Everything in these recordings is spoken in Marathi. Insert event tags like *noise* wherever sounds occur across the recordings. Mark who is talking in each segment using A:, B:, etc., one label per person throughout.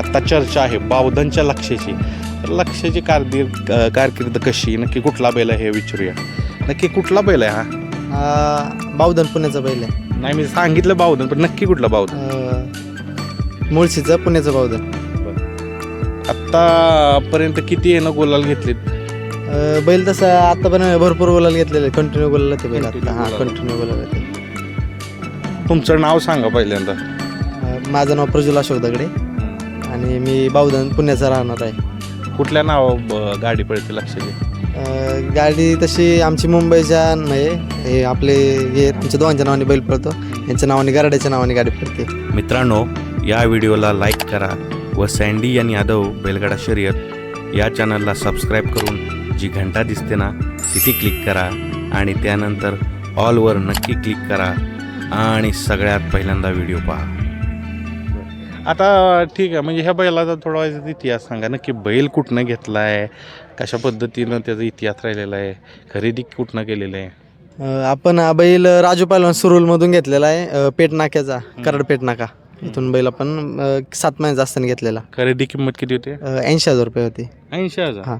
A: आत्ता चर्चा आहे बावधनच्या लक्षाची तर लक्षाची कारकीर्द कारकीर्द कशी? नक्की कुठला बैल आहे हे विचारूया. नक्की कुठला बैल आहे हा?
B: बावधन पुण्याचा बैल आहे.
A: नाही मी सांगितलं बावधन पण नक्की कुठला बावधन?
B: अं, मुळशीचं पुण्याचं बावधन.
A: आत्तापर्यंत किती येणं गोलाल घेतलीत?
B: अं, बैल तसा आता पण भरपूर बोलायला घेतलेलं आहे कंटिन्यू बोलायला ते बैल आता.
A: Continue
B: हा
A: गुलाल.
B: कंटिन्यू बोलायला ते.
A: तुमचं नाव सांगा पहिल्यांदा.
B: अं, माझं नाव प्रज्वल अशोक दगडे. आणि मी बावधन पुण्याचा राहणार आहे.
A: कुठल्या नाव गाडी पडते लक्षाची
B: अं, गाडी तशी आमची मुंबईच्या नाही हे आपले हे आमच्या दोघांच्या नावाने बैल पळतो. यांच्या नावाने गराड्याच्या नावाने गाडी पडते
A: मित्रांनो या व्हिडिओला लाईक करा व सँडी आणि यादव बैलगाडा शर्यत या चॅनलला सबस्क्राईब करून जी घंटा दिसते ना तिथे क्लिक करा आणि त्यानंतर ऑलवर नक्की क्लिक करा आणि सगळ्यात पहिल्यांदा व्हिडिओ पहा. आता ठीक आहे म्हणजे ह्या बैलाचा थोडा इतिहास सांगा नक्की बैल कुठनं घेतला आहे कशा पद्धतीनं त्याचा इतिहास राहिलेला आहे? खरेदी कुठनं केलेलं आहे?
B: आपण हा बैल राजू पालवण सुरुलमधून घेतलेला आहे अं, पेट नाक्याचा कराड पेट नाका इथून बैल आपण अं, सात महिन्याचा असताना घेतलेला.
A: खरेदी किंमत किती होती?
B: ऐंशी हजार रुपये होती.
A: ऐंशी हजार?
B: हां.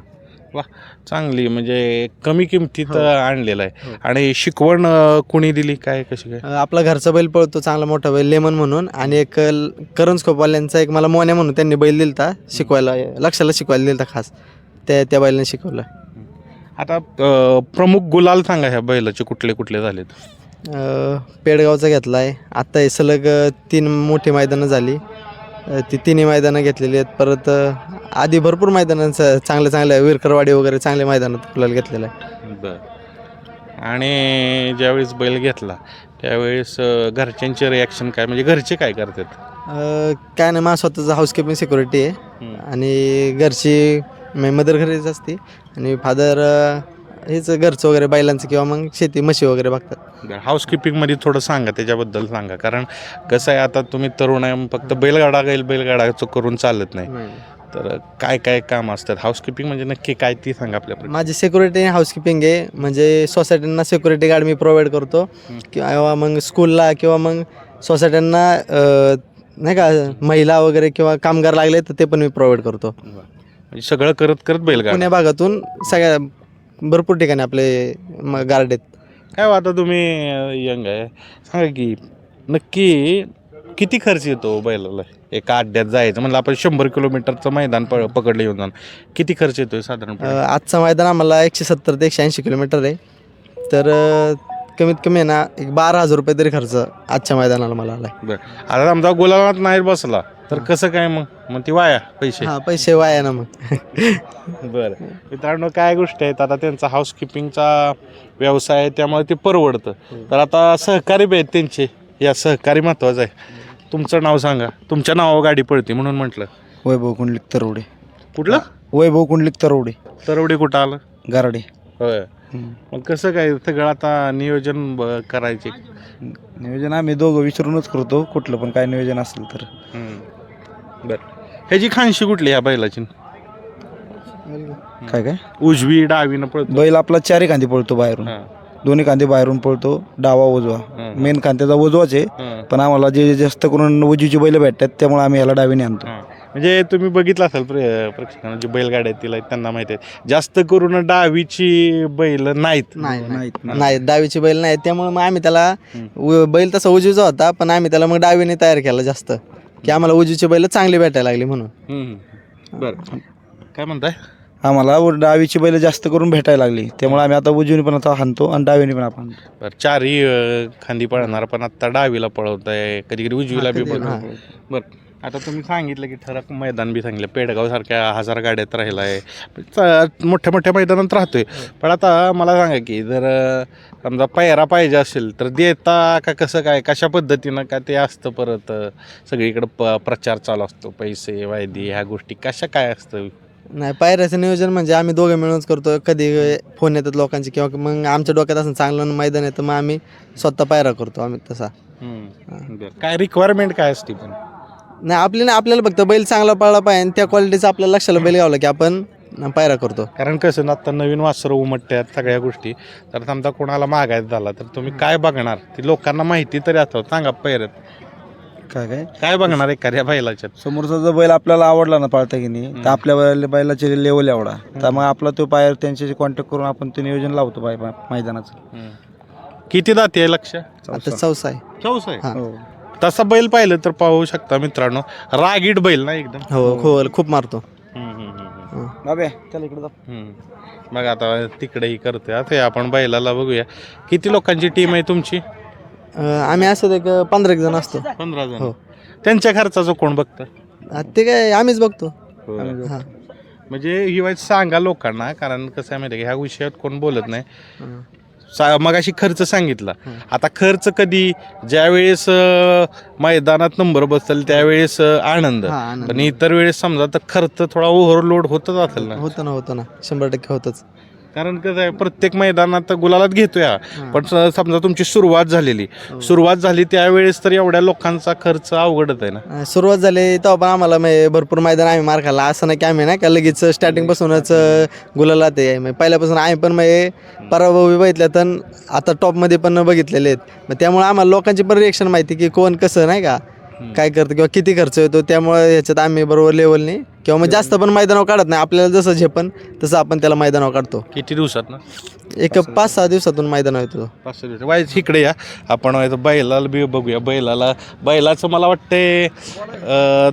A: वा चांगली म्हणजे कमी किमतीत
B: हो.
A: आणलेलं आहे.
B: हो.
A: आणि शिकवण कुणी दिली काय कशी काय?
B: आपला घरचा बैल पळतो चांगला मोठा बैल लेमन म्हणून. आणि एक ल- करंज खोपाल्यांचा एक मला मोन्या म्हणून त्यांनी बैल दिलता शिकवायला लक्षाला शिकवायला दिलता खास. त्या त्या बैलाने शिकवलं.
A: आता प्रमुख गुलाल सांगा ह्या बैलाचे कुठले कुठले झालेत?
B: पेडगावचा घेतला आहे आत्ता हे सलग तीन मोठी मैदानं झाली. ती तिन्ही मैदानं घेतलेली आहेत. परत आधी भरपूर मैदानं चांगले चांगले विरकरवाडी वगैरे चांगले मैदानात फुलाला घेतलेलं आहे
A: बर. आणि ज्यावेळेस बैल घेतला त्यावेळेस घरच्यांचे रिॲक्शन काय? म्हणजे घरचे काय करतात?
B: काय नाही माझं स्वतःचं हाऊसकीपिंग सिक्युरिटी आहे. आणि घरची मदर घरीच असते. आणि फादर हेच घरचं वगैरे बैलांचं किंवा मग शेती म्हशी वगैरे बघतात.
A: हाऊसकीपिंगमध्ये थोडं सांगा त्याच्याबद्दल सांगा. कारण कसं आहे आता तुम्ही तरुण आहे फक्त बैलगाडा गाईल बैलगाडाचं करून चालत नाही. तर काय काय काम असतात? हाऊसकीपिंग म्हणजे नक्की काय ती सांगा आपल्या
B: माझी सिक्युरिटी हाऊसकीपिंग आहे. म्हणजे सोसायट्यांना सिक्युरिटी गार्ड मी प्रोव्हाइड करतो. किंवा मग स्कूलला किंवा मग सोसायट्यांना अं, नाही का महिला वगैरे किंवा कामगार लागले तर ते पण मी प्रोव्हाइड करतो.
A: म्हणजे सगळं करत करत बैलगाडा.
B: पुण्या भागातून सगळ्या भरपूर ठिकाणी आपले गार्ड आहेत.
A: काय हो, आता तुम्ही यंग आहे. सांगा की नक्की किती खर्च येतो बैलाला? एका अड्ड्यात जायचं म्हणलं आपण शंभर किलोमीटरचं मैदान प पकडलं येऊन जाणं किती खर्च येतोय साधारणपणे?
B: अं, आजचं मैदान आम्हाला एकशे सत्तर ते एकशे ऐंशी किलोमीटर आहे. तर अं, कमीत कमी आहे ना एक बारा हजार रुपये तरी खर्च आजच्या मैदानाला मला आला
A: बरं. आता समजा गुलाबात नाही बसला तर कसं काय मग? मग ती वाया पैसे.
B: हा पैसे वाया ना मग. *laughs*
A: बरं. मित्रांनो काय गोष्टी आहेत? आता त्यांचा हाऊसकीपिंगचा व्यवसाय आहे त्यामुळे ते परवडतं. तर आता सहकारी बी आहेत त्यांचे. या सहकारी महत्त्वाचं आहे. तुमचं नाव सांगा. तुमच्या नावावर गाडी पडते म्हणून म्हटलं.
C: वैभव कुंडलिक तरवडे
A: कुठलं?
C: वैभव कुंडलिक तरवडे
A: तरवडे कुठं आलं?
C: गारडे.
A: होय. मग कसं काय सगळं आता नियोजन ब- करायचे?
C: नियोजन आम्ही दोघं विचारूनच करतो. कुठलं पण काय नियोजन असेल तर.
A: बर. ह्याची खांशी कुठली ह्या बैलाची?
C: काय काय?
A: उजवी डावीनं पळतो.
C: बैल आपला चारी कांदी पळतो बाहेरून.
A: हां,
C: दोन्ही कांदे बाहेरून पळतो डावा उजवा.
A: हां,
C: मेन कांद्याचा उजवाच आहे पण आम्हाला जे जास्त करून उजवीची बैल भेटतात त्यामुळे आम्ही याला डावीने आणतो.
A: हां. म्हणजे तुम्ही बघितलं असाल प्रे- प्रेक्षकांना जे बैलगाड्या आहेत तिला त्यांना माहिती आहे. जास्त करून डावीची बैल नाहीत.
B: नाही नाही.
C: नाहीत
B: नाही डावीची बैल नाही त्यामुळे मग आम्ही त्याला उ- बैल तसा उजवीचा होता पण आम्ही त्याला मग डावीने तयार केला जास्त. की आम्हाला उजवीची बैल चांगली भेटायला लागली म्हणून.
A: हम्म. बर. काय म्हणताय?
C: आम्हाला व- डावीची बैल जास्त करून भेटायला लागली. त्यामुळे आम्ही आता उजवीने पण आता हाणतो आणि डावीने पण आपण हाणतो.
A: बर चारही अं, खांदी पळणार पण आता डावीला पळवत आहे कधी कधी उजवीला बी पळवत. बर. आता तुम्ही सांगितलं की ठराक मैदान बी सांगितलं. पेडगाव सारख्या हजार गाड्यात राहिला आहे मोठ्या मोठ्या मैदानात राहतोय. पण आता मला सांगा की जर समजा पायरा पाहिजे असेल तर देता का कसं काय? कशा पद्धतीनं का ते असतं परत? सगळीकडं प प्रचार चालू असतो. पैसे वायदी ह्या गोष्टी कशा काय असतं?
B: नाही पायऱ्याचं नियोजन म्हणजे आम्ही दोघं मिळूनच करतो कधी फोन येतात लोकांचे किंवा मग आमच्या डोक्यात असं चांगलं मैदान येतं मग आम्ही स्वतः पायरा करतो आम्ही तसा.
A: काय रिक्वायरमेंट काय असते पण?
B: नाही आपली नाही आपल्याला फक्त बैल चांगला पळला पाहिजे आणि त्या क्वालिटीचा आपल्याला लक्षाला बैल गावला की आपण पायरा करतो.
A: कारण कसं ना आता नवीन वासरं उमटतात सगळ्या गोष्टी. तर समजा कोणाला मागायचं झाला तर तुम्ही काय बघणार? ती लोकांना माहिती तरी असतं सांगा पैरत
C: काय काय?
A: काय बघणार एखाद्या बैलाच्यात
C: समोरचा जर बैल आपल्याला आवडला ना पाळता की नाही तर आपल्या बैल बैलाचे लेवल आवडा तर मग आपला तो पायर त्यांच्याशी कॉन्टॅक्ट करून आपण ते नियोजन लावतो बाय मैदानाचं.
A: किती दाती आहे लक्ष?
B: आता चौसा आहे.
A: चौस आहे
B: हा.
A: तसा बैल पाहिलं तर पाहू शकता मित्रांनो. रागीट बैल ना एकदम.
B: हो हो खूप मारतो.
A: हम्म, हम्म, हम्म, हम्म.
C: बाबे चल इकडे
A: हम्म. बघा आता तिकडेही करतोय. आता हे आपण बैलाला बघूया. किती लोकांची टीम आहे तुमची?
B: आम्ही असं एक पंधरा एक जण असतो.
A: पंधरा जण.
B: हो.
A: त्यांच्या खर्चाचं कोण बघतं
B: आ, ते काय आम्हीच बघतो. हा.
A: म्हणजे ही वाईट सांगा लोकांना कारण कसं आहे माहिती आहे का ह्या विषयात कोण बोलत नाही. सा मगाशी खर्च सांगितला. आता खर्च कधी? ज्यावेळेस मैदानात नंबर बसेल त्यावेळेस आनंद.
B: हा, आनंद.
A: पण इतर वेळेस समजा तर खर्च थोडा ओव्हरलोड होतच असेल ना.
B: होतं ना होतं ना. शंभर टक्के होतच.
A: कारण कसं आहे प्रत्येक मैदानात गुलालात घेतोय हा. पण स- समजा तुमची सुरुवात झालेली. सुरुवात झाली त्यावेळेस तर एवढ्या लोकांचा खर्च अवघडच आहे ना?
B: अं, सुरुवात झाली तेव्हा पण आम्हाला म्हणजे भरपूर मैदान आम्ही मार खाल्ला. असं नाही की आम्ही नाही का लगेच स्टार्टिंग पासूनच गुलाला ते म्हणजे पहिल्यापासून आम्ही पण म्हणजे पराभव बघितल्या तर आता टॉपमध्ये पण बघितलेले आहेत. मग त्यामुळे आम्हाला लोकांची पण रिएक्शन माहिती की कोण कसं नाही का काय करतं किंवा किती खर्च येतो त्यामुळे ह्याच्यात आम्ही बरोबर लेवलनी किंवा मग जास्त पण मैदानावर काढत नाही. आपल्याला जसं झेपन तसं आपण त्याला मैदानावर काढतो.
A: किती दिवसात ना?
B: एक पाच सहा दिवसातून मैदानावर येतो.
A: पाचशे दिवस वाईच इकडे या. आपण वाईचं बैलाला बी बघूया. बैलाला बैलाचं मला वाटते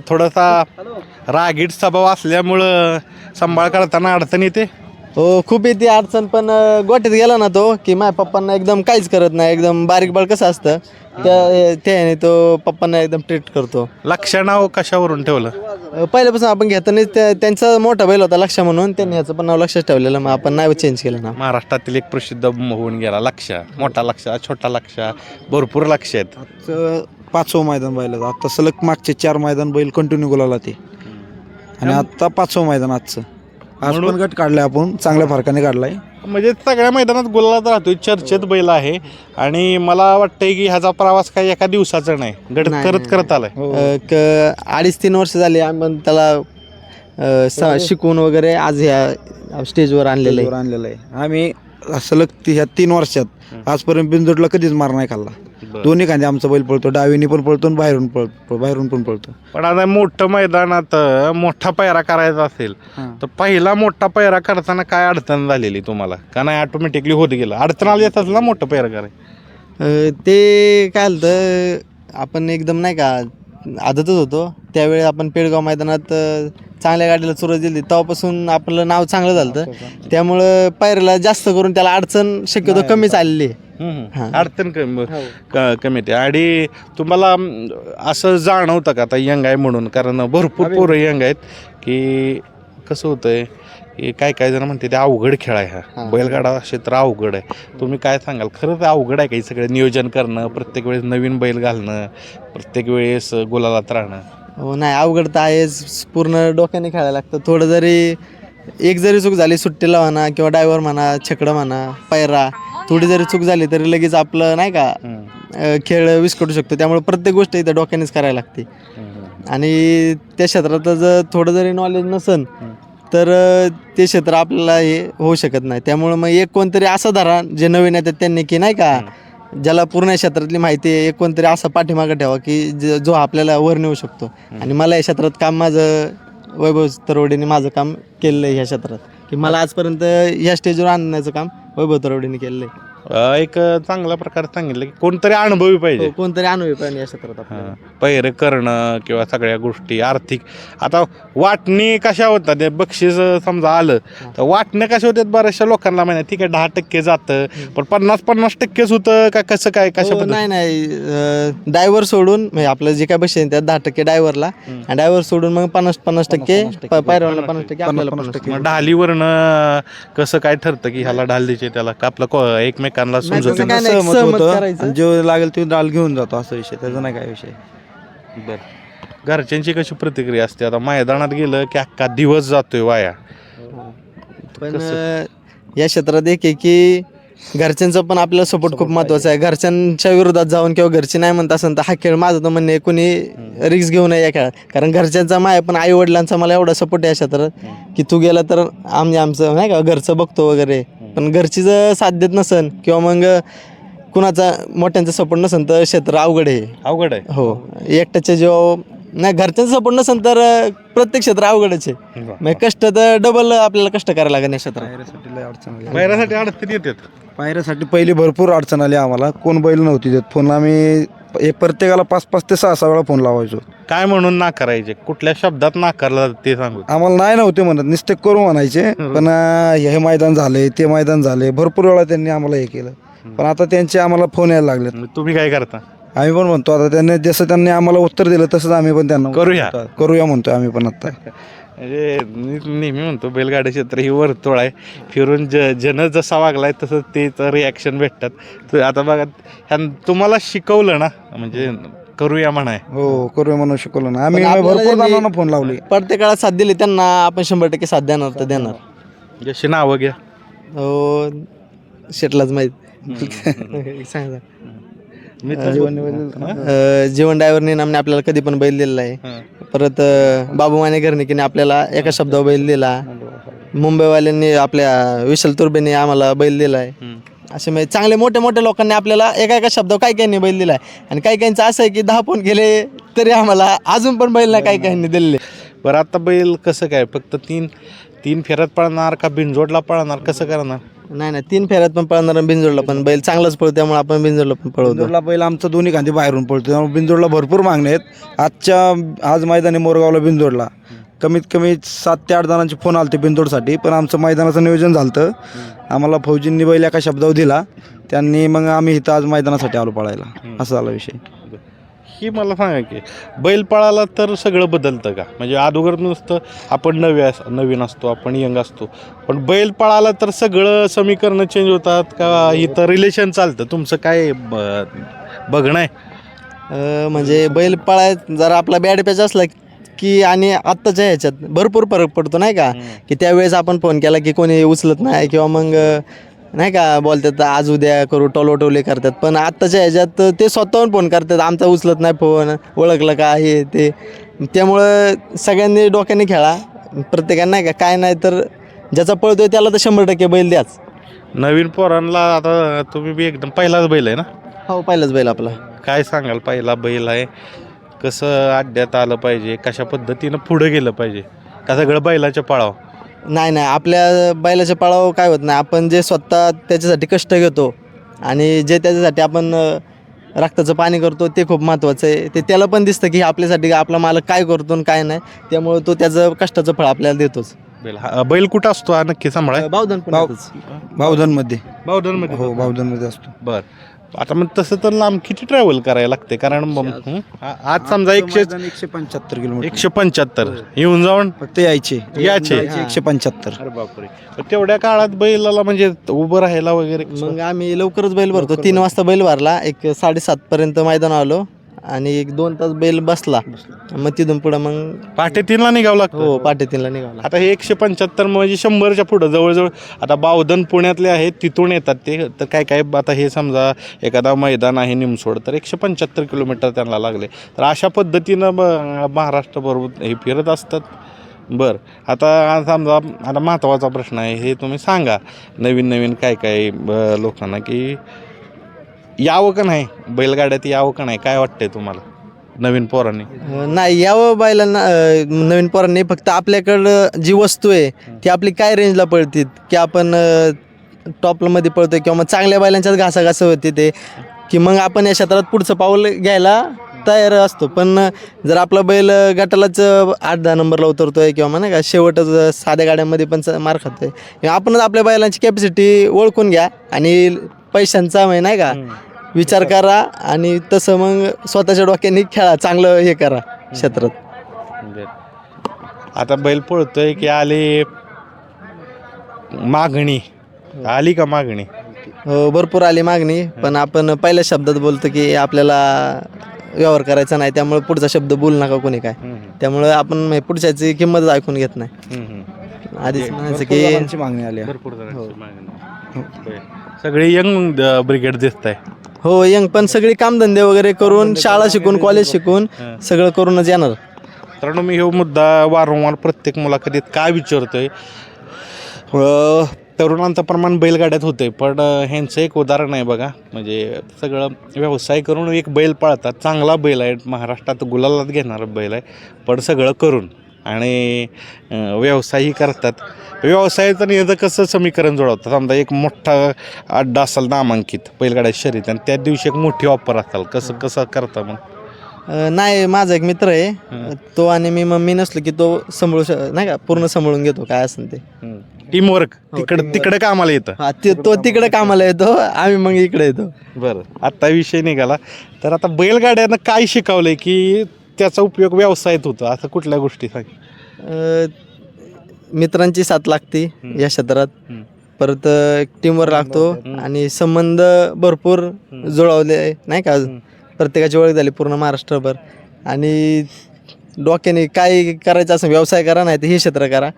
A: थोडासा रागीट स्वभाव असल्यामुळं सांभाळ करताना अडचण येते.
B: हो खूप येते अडचण पण अं, गोट्यात गेला ना तो की माझ्या पप्पांना एकदम काहीच करत नाही एकदम बारीक बाळ कसं असतं त्या त्याने तो पप्पांना एकदम ट्रीट करतो.
A: लक्ष नाव कशावरून ठेवलं?
B: अं, पहिल्यापासून आपण घेताना त्या- त्यांचा मोठा बैल होता लक्ष म्हणून त्यांनी ह्याचं पण नाव लक्षच ठेवलेलं मग आपण नाही चेंज केलं ना.
A: महाराष्ट्रातील एक प्रसिद्ध होऊन गेला लक्ष मोठा लक्ष छोटा लक्ष भरपूर लक्ष आहेत.
C: आजचं पाचवं मैदान बैलाचं आता सलग मागचे चार मैदान बैल कंटिन्यू गुलाला ते. आणि आता पाचवं मैदान आजचं. आज पण गट काढलाय आपण चांगल्या फरकाने काढलाय.
A: म्हणजे सगळ्या मैदानात गुलालात राहतोय चर्चेत बैल आहे. आणि मला वाटतंय की ह्याचा प्रवास काही एका दिवसाचा नाही गड
B: नाही,
A: करत
B: नाही,
A: करत आलाय.
B: अं, क- अडीच तीन वर्ष झाली आम्ही त्याला अं, स- शिकवून वगैरे आज ह्या स्टेजवर आणलेलं आहे.
C: आणलेलं आहे. आम्ही सलग ती- ह्या तीन वर्षात आजपर्यंत बिंदोडला कधीच मार नाही खाल्ला. दोन्ही खांदे आमचा बैल पळतो डावीनी पण पळतो आणि बाहेरून पळतो बाहेरून पण पळतो.
A: पण आता मोठं मैदानात मोठा पैरा करायचा असेल तर पहिला मोठा पैरा करताना काय अडचण झालेली तुम्हाला? का नाही ऑटोमॅटिकली होत गेलं? अडचण आली असेल ना मोठं पैरा कराय
B: ते काय झालं आपण एकदम नाही का आदतच होतो. त्यावेळी आपण पेडगाव मैदानात चांगल्या गाडीला सुरुवात दिली. तेव्हापासून आपलं नाव चांगलं झालं. त्यामुळं पायऱ्याला जास्त करून त्याला अडचण शक्यतो कमीच आलेली आहे. हां.
A: अडचण कमी क- कमी येते. आणि तुम्हाला असं जाणवतं का आता यंग आहे म्हणून? कारण भरपूर पोरं यंग आहेत की कसं होतंय की काय काय जण म्हणते ते अवघड खेळ आहे हा.
B: हां.
A: बैलगाडा क्षेत्र अवघड आहे. तुम्ही काय सांगाल? खरंच अवघड आहे का हे सगळं नियोजन करणं प्रत्येक वेळेस नवीन बैल घालणं प्रत्येक वेळेस गुलालात राहणं?
B: हो नाही अवघड तर आहेच. पूर्ण डोक्याने खेळायला लागतं. थोडं जरी एक जरी चूक झाली सुट्टीला म्हणा किंवा डायव्हर म्हणा छकडं म्हणा पायरा थोडी जरी चूक झाली तरी लगेच आपलं नाही का अ, खेळ विस्कटू शकतो. त्यामुळे प्रत्येक गोष्ट इथं डोक्यानेच करायला लागते. आणि त्या क्षेत्रात जर थोडं जरी नॉलेज नसन तर अ, ते क्षेत्र आपल्याला हे होऊ शकत नाही. त्यामुळं मग एक कोणतरी असं धरा जे नवीन येतात त्यांनी की नाही का ज्याला पूर्ण क्षेत्रातली माहिती आहे एक कोणतरी असा पाठीमागं ठेवा की ज- जो आपल्याला वर नेऊ शकतो. आणि मला या क्षेत्रात काम माझं वैभव तरवडेने माझं काम केलेलं आहे ह्या क्षेत्रात. की मला आजपर्यंत ह्या स्टेजवर आणण्याचं काम वैभव तरवडेने केलेलं आहे.
A: अं, एक चांगल्या प्रकारे सांगितलं की कोणतरी अनुभवी पाहिजे.
B: हो, कोणतरी अनुभवी पाहिजे या क्षेत्रात आपल्याला.
A: पैर करणं किंवा सगळ्या गोष्टी आर्थिक. आता वाटणी कशा होतात? ते बक्षीस समजा आलं तर वाटण्या कशा होतात? बऱ्याचशा लोकांना माहिती ठीक आहे दहा टक्के जातं पण पन्नास पन्नास टक्केच होतं का कसं काय? कशा
B: हो,
A: पद्धतीने?
B: नाही नाही डायव्हर सोडून म्हणजे आपलं जे काय बसेल त्यात दहा टक्के डायव्हरला आणि डायव्हर सोडून मग पन्नास पन्नास टक्के पायरवाला पन्नास टक्के. आपल्याला पन्नास टक्के.
A: मग ढालीवरनं कसं काय ठरतं की ह्याला ढाल द्यायचे त्याला का आपलं को- एकमेकांना
B: तसं
A: समजत
B: काय नाही,
C: सहमत
B: सहमत
C: होतं.
B: करायचं.
C: आणि जो लागेल तो डाल घेऊन जातो असा विषय. त्याचा नाही काय विषय.
A: घरच्यांची कशी प्रतिक्रिया असते? आता मैदानात गेलं की अख्खा दिवस जातोय वाया.
B: पण अं, या क्षेत्रात एक आहे की घरच्यांचा पण आपल्याला सपोर्ट खूप महत्त्वाचा आहे. घरच्यांच्या विरोधात जाऊन किंवा घरचे नाही म्हणत असेल तर हा खेळ माझं तर म्हणणे कोणी रिक्स घेऊ नये या खेळात. कारण घरच्यांचा माय पण आई वडिलांचा मला एवढा सपोर्ट आहे या क्षेत्रात की तू गेला तर आम्ही आमचं नाही का घरचं बघतो वगैरे. पण घरची जर साथ देत नसन किंवा मग कुणाचा मोठ्यांचा सपोर्ट नसेल तर क्षेत्र अवघड आहे.
A: अवघड आहे.
B: हो. एकट्याच्या जेव्हा नाही घरच्यांचा सपोर्ट नसेल तर प्रत्येक क्षेत्र अवघडच आहे. मग कष्ट तर डबल आपल्याला कष्ट करायला लागेल या क्षेत्रात.
C: पायऱ्यासाठी लय अडचण आली.
A: बैलासाठी अडचणी येतात.
C: पायऱ्यासाठी पहिली भरपूर अडचण आली आम्हाला. कोण बैल नव्हती देत. फोन आम्ही एक प्रत्येकाला पाच पाच ते सहा सहा वेळा फोन लावायचो.
A: काय म्हणून नाकारायचे? कुठल्या शब्दात नाकारला जातं ते सांगू.
C: आम्हाला नाही नव्हते म्हणत नुसते करू म्हणायचे पण अं, हे मैदान झाले ते मैदान झाले भरपूर वेळा त्यांनी आम्हाला हे केलं. पण आता त्यांचे आम्हाला फोन यायला लागलेत.
A: मग तुम्ही काय करता?
C: आम्ही पण म्हणतो आता त्यांनी जसं त्यांनी आम्हाला उत्तर दिलं तसंच आम्ही पण त्यांना
A: करूया.
C: करूया म्हणतोय आम्ही पण आता.
A: म्हणजे मी नेहमी म्हणतो बैलगाडी क्षेत्र ही वर्तुळ आहे. फिरून ज जन जसा वागलाय तसं तेच रिॲक्शन भेटतात. तर आता बघा ह्यान तुम्हाला शिकवलं ना म्हणजे करूया म्हणाय
C: हो करूया म्हणून शिकवलं ना. आम्ही
B: आपल्याला
C: भरपूर
B: ज्यांनी-
C: जणांना फोन लावले.
B: प्रत्येकाला साथ दिली त्यांना आपण शंभर टक्के साथ देणार तर देणार.
A: जशी नावं घ्या.
B: हो शेटलाच माहीत. *laughs* सांगा. अ, जीवन डायव्हरने नामने आपल्याला कधी पण बैल दिलेला आहे परत अ, बाबू माने घरनिकीने आपल्याला एका शब्दावर बैल दिला मुंबईवाल्यांनी आपल्या विशाल तुर्बेने आम्हाला बैल दिला आहे असे म्हणजे चांगले मोठ्या मोठ्या लोकांनी आपल्याला एका एका शब्दावर काही काहींनी बैल दिला आहे. आणि काही काहींचं असं आहे की दहा फोन केले तरी आम्हाला अजून पण बैल नाही काही काहींनी दिलेले.
A: बरं आता बैल कसं काय? फक्त तीन तीन फेऱ्यात पळणार का बिनजोडला पळणार? कसं करणार?
B: नाही नाही तीन फेऱ्यात पण पळणार आणि बिनजोडला पण. बैल चांगलाच पळतो त्यामुळे आपण बिनजोडला पण पळवतो.
C: बिंदोडला बैल आमचा दोन्ही खांदी बाहेरून पडतो त्यामुळे बिंदोडला भरपूर मागणे आहेत. आजच्या आज मैदानी मोरगावला बिंदोडला कमीत कमी सात ते आठ जणांचे फोन आले ते बिंदोडसाठी पण आमचं मैदानाचं नियोजन झालं आम्हाला फौजींनी बैल एका शब्दावर दिला. त्यांनी मग आम्ही इथं आज मैदानासाठी आलो पळायला. असा झाला विषय.
A: ही मला सांगा की बैल पळाला तर सगळं बदलतं का? म्हणजे अगोदर नुसतं आपण नवे अस नवीन असतो आपण यंग असतो. पण बैल पळाला तर सगळं समीकरणं चेंज होतात का? इथं रिलेशन चालतं. तुमचं काय ब- बघणं आहे?
B: म्हणजे बैल पळाय जर आपला बॅड पॅच असला की आणि आत्ताच्या ह्याच्यात भरपूर फरक पडतो नाही का? की त्यावेळेस आपण फोन केला की कोणी उचलत नाही किंवा मग नाही का बोलतात आज उद्या करू टोलोटोले करतात. पण आत्ताच्या ह्याच्यात ते स्वतःहून फोन करतात आमचा उचलत नाही फोन ओळखलं का हे ते. त्यामुळं सगळ्यांनी डोक्याने खेळा. प्रत्येकाने नाही का काय नाही तर ज्याचा पळतोय त्याला तर शंभर टक्के बैल द्याच.
A: नवीन पोरांना आता तुम्ही बी एकदम पहिलाच बैल आहे ना?
B: हो पहिलाच बैल आपला.
A: काय सांगाल पहिला बैल आहे. कसं अड्ड्यात आलं पाहिजे कशा पद्धतीनं पुढं गेलं पाहिजे का सगळं बैलाच्या पळाव
B: नाही नाही आपल्या बैलाच्या पाळावर काय होत नाही. आपण जे स्वतः त्याच्यासाठी कष्ट घेतो आणि जे त्याच्यासाठी आपण रक्ताचं पाणी करतो ते खूप महत्त्वाचं आहे. ते त्याला पण दिसतं की आपल्यासाठी आपला मालक काय करतो आणि काय नाही. त्यामुळं तो त्याचं कष्टाचं फळ आपल्याला देतोच.
A: बैल. हा बैल कुठं असतो? हा नक्की सांभाळा.
B: बावधन येतोच.
C: बावधनमध्ये. हो बावधनमध्ये असतो.
A: बर. आता मग तसं तर लांब किती ट्रॅव्हल करायला लागते? कारण मग, हं? आ- आज समजा एकशे
C: एकशे पंच्याहत्तर किलोमीटर.
A: एकशे पंच्याहत्तर. येऊन जाऊन?
C: फक्त यायचे.
A: यायचे?
C: एकशे पंच्याहत्तर.
A: अरे बापरे. तेवढ्या काळात बैलाला म्हणजे उभं राहायला वगैरे
B: मग आम्ही लवकरच बैल भरतो. तीन वाजता बैल भरला. एक साडेसात पर्यंत मैदान आलो. आणि एक दोन तास बैल बसला. मग तिथून पुढं मग
A: पहाटे तीनला निघावं लागतं.
B: हो पाटे तीनला निघाला
A: आता हे एकशे पंच्याहत्तर म्हणजे शंभरच्या पुढं जवळजवळ आता बावधन पुण्यातले आहेत तिथून येतात ते. तर काय काय आता हे समजा एखादा मैदान आहे निमसोड तर एकशे पंच्याहत्तर किलोमीटर त्यांना लागले. तर अशा पद्धतीनं ब- महाराष्ट्रभर हे फिरत असतात. बरं आता समजा आता महत्त्वाचा प्रश्न आहे हे तुम्ही सांगा. नवीन नवीन काय काय ब- लोकांना की यावं का नाही? बैलगाड्यात यावं का नाही? काय वाटतंय तुम्हाला? नवीन पोरांनी?
B: नाही यावं बैलांना अ, नवीन पोरांनी. फक्त आपल्याकडं जी वस्तू आहे ती आपली काय रेंजला पळते की आपण टॉपमध्ये पळतोय किंवा मग चांगल्या बैलांच्यात घासाघास होते ते की मग आपण या क्षेत्रात पुढचं पाऊल घ्यायला तयार असतो. पण जर आपला बैल गटालाच आठ दहा नंबरला उतरतोय किंवा मग नाही का शेवटच साध्या गाड्यांमध्ये पण च- मार खातोय. आपणच आपल्या बैलांची कॅपॅसिटी ओळखून घ्या आणि पैशांचा म्हणजे नाही का विचार करा आणि तसं मग स्वतःच्या डोक्याने खेळा चांगलं हे करा क्षेत्रात.
A: आता बैल पळतोय की आले मागणी. आली का मागणी?
B: हो भरपूर आली मागणी पण आपण पहिल्या शब्दात बोलतो की आपल्याला व्यवहार करायचा नाही त्यामुळे पुढचा शब्द बोल नका कोणी काय. त्यामुळे आपण म्हणजे पुढच्याची किंमत ऐकून घेत नाही. आधीच म्हणायचं की
C: मागणी आली.
A: भरपूर जणांची मागणी. बर. सगळे यंग ब्रिगेड दिसत आहे
B: हो यंग पण सगळी कामधंदे वगैरे करून शाळा शिकून कॉलेज शिकून सगळं करूनच येणार.
A: कारण मी हे मुद्दा वारंवार प्रत्येक मुलाखतीत काय विचारतोय? अ, तरुणांचं प्रमाण बैलगाड्यात होते पण अ, ह्यांचं एक उदाहरण आहे बघा. म्हणजे सगळं व्यवसाय करून एक बैल पाळतात. चांगला बैल आहे. महाराष्ट्रात गुलालात घेणारा बैल आहे. पण सगळं करून. आणि व्यवसायही करतात. व्यवसायाचं नियंत्रण कसं समीकरण जुळवतात? समजा एक मोठा अड्डा असाल नामांकित बैलगाड्या शर्यत आणि त्या दिवशी एक मोठी ऑफर असाल कसं कसं करता मग?
B: अ, नाही माझा एक मित्र आहे. तो आणि मी मम्मी नसलो की तो सांभाळू श नाही का पूर्ण सांभाळून घेतो काय असेल ते.
A: टीमवर्क
B: हो,
A: तिकडं. तिकडे कामाला येतं.
B: हा ते तो तिकडे कामाला येतो आम्ही मग इकडे येतो.
A: बरं आत्ता विषय निघाला. तर आता बैलगाड्यानं काय शिकवलंय की त्याचा उपयोग व्यवसायात होतो असं कुठल्या गोष्टी सांग.
B: मित्रांची साथ लागते. या क्षेत्रात. परत टीमवर लागतो. आणि संबंध भरपूर जुळवले नाही का. प्रत्येकाची ओळख झाली पूर्ण महाराष्ट्रभर. आणि डोक्याने काय करायचं असं व्यवसाय करा नाही तर हे क्षेत्र करा.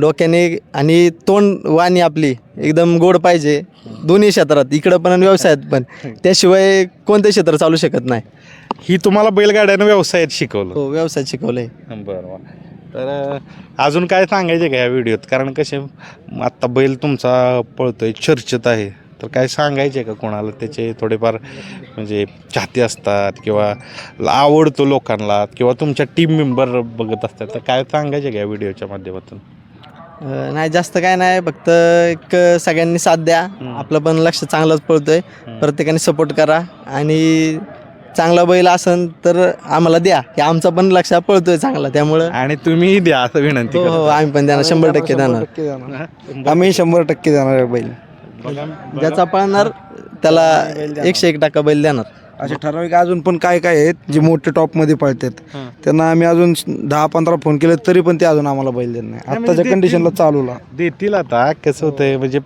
B: डोक्याने आणि तोंड वाणी आपली एकदम गोड पाहिजे. दोन्ही क्षेत्रात इकडं पण आणि व्यवसायात पण. त्याशिवाय कोणतं क्षेत्र चालू शकत नाही.
A: ही तुम्हाला बैलगाड्यानं व्यवसायात शिकवलं.
B: हो व्यवसाय शिकवलंय.
A: बरं बरं. तर अं, अजून काय सांगायचे का या व्हिडिओत? कारण कसे आत्ता बैल तुमचा पळतोय चर्चेत आहे. तर काय सांगायचे का कोणाला? त्याचे थोडेफार म्हणजे चाहते असतात किंवा आवडतो लोकांना किंवा तुमच्या टीम मेंबर बघत असतात. तर काय सांगायचे का या व्हिडिओच्या माध्यमातून?
B: अं, नाही जास्त काय नाही. फक्त एक सगळ्यांनी साथ द्या. आपलं पण लक्ष चांगलंच पळतोय. प्रत्येकाने सपोर्ट करा. आणि चांगला बैल असन तर आम्हाला द्या. की आमचा पण लक्ष पळतोय चांगला त्यामुळं.
A: आणि तुम्हीही द्या असं विनंती
B: हो हो. आम्ही पण देणार. शंभर टक्के देणार.
C: आम्ही शंभर टक्के देणार आहे बैल.
B: ज्याचा पळणार त्याला एकशे एक टक्का बैल देणार.
C: असे ठराविक अजून पण काय काय आहेत जे मोठे टॉपमध्ये पळतात.
A: हं.
C: त्यांना आम्ही अजून दहा पंधरा फोन केले तरी पण ते अजून आम्हाला बैल देत नाही. आत्ताच्या
A: ते-
C: कंडिशनला चालूला
A: देतील आता कसं होतंय म्हणजे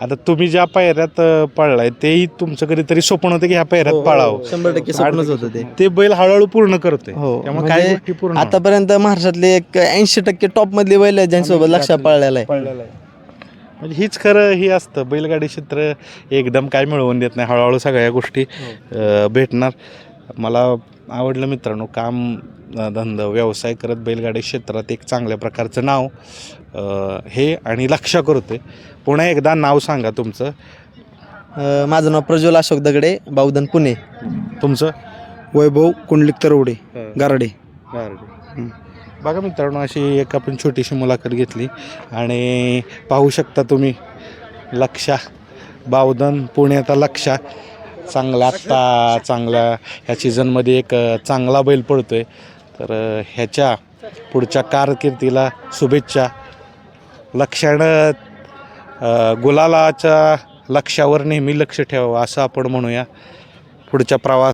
A: आता तुम्ही ज्या पायऱ्यात पळलाय तेही तुमचं कधीतरी स्वप्न होतं की ह्या पायऱ्यात पळावं.
B: शंभर टक्के स्वप्नच होतं ते.
A: ते बैल हळूहळू पूर्ण करतोय.
B: हो
A: त्यामुळे काही
B: म्हणजे
A: गोष्टी पूर्ण
B: आतापर्यंत महाराष्ट्रातले एक ऐंशी टक्के टॉप मधले बैल आहेत ज्यांच्यासोबत लक्ष पळलेलं आहे.
C: पळलेला आहे.
A: म्हणजे हीच खरं ही असतं. बैलगाडी क्षेत्र एकदम काय मिळवून देत नाही. हळूहळू सगळ्या गोष्टी अं, भेटणार. मला आवडलं मित्रांनो काम धंदा व्यवसाय करत बैलगाडी क्षेत्रात एक चांगल्या प्रकारचं नाव हे आणि लक्ष करतोय. पुन्हा एकदा नाव सांगा तुमचं.
B: अं, माझं नाव प्रज्वल अशोक दगडे बावधन पुणे.
A: तुमचं?
C: वैभव कुंडलिक तरवडे गारडे.
A: बघा मित्रांनो अशी एक आपण छोटीशी मुलाखत घेतली. आणि पाहू शकता तुम्ही लक्षा बावधन पुण्याचा लक्षा. चांगला आत्ता चांगल्या ह्या सीझनमध्ये एक चांगला बैल पडतो आहे तर ह्याच्या पुढच्या कारकिर्दीला शुभेच्छा. लक्षानं गुलालाच्या लक्षावर नेहमी लक्ष ठेवावं असं आपण म्हणूया. पुढच्या प्रवास